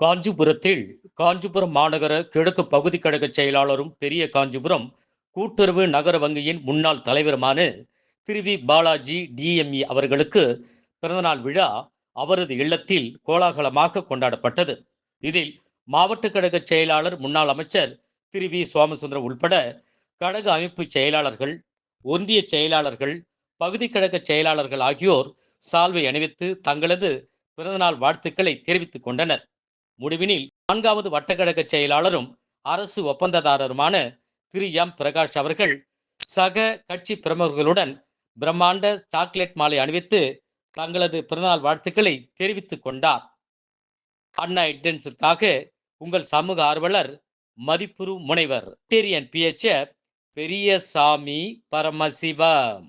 காஞ்சிபுரத்தில் காஞ்சிபுரம் மாநகர கிழக்கு பகுதி கழக செயலாளரும் பெரிய காஞ்சிபுரம் கூட்டுறவு நகர வங்கியின் முன்னாள் தலைவருமான திரு வி பாலாஜி டிஎம்இ அவர்களுக்கு பிறந்தநாள் விழா அவரது இல்லத்தில் கோலாகலமாக கொண்டாடப்பட்டது. இதில் மாவட்ட கழக செயலாளர் முன்னாள் அமைச்சர் திரு வி சோமசுந்தரம் உட்பட கழக அமைப்பு செயலாளர்கள் ஒன்றிய செயலாளர்கள் பகுதி கழக செயலாளர்கள் ஆகியோர் சால்வை அணிவித்து தங்களது பிறந்தநாள் வாழ்த்துக்களை தெரிவித்துக் கொண்டனர். முடிவினில் நான்காவது வட்டக்கழக செயலாளரும் அரசு ஒப்பந்ததாரருமான திரு எம். பிரகாஷ் அவர்கள் சக கட்சி பிரமுகர்களுடன் பிரம்மாண்ட சாக்லேட் மாலை அணிவித்து தங்களது பிறநாள் வாழ்த்துக்களை தெரிவித்துக் கொண்டார். அண்ணா எட்டன்ஸிற்காக உங்கள் சமூக ஆர்வலர் மதிப்புரு முனைவர் பெரிய சாமி பரமசிவம்.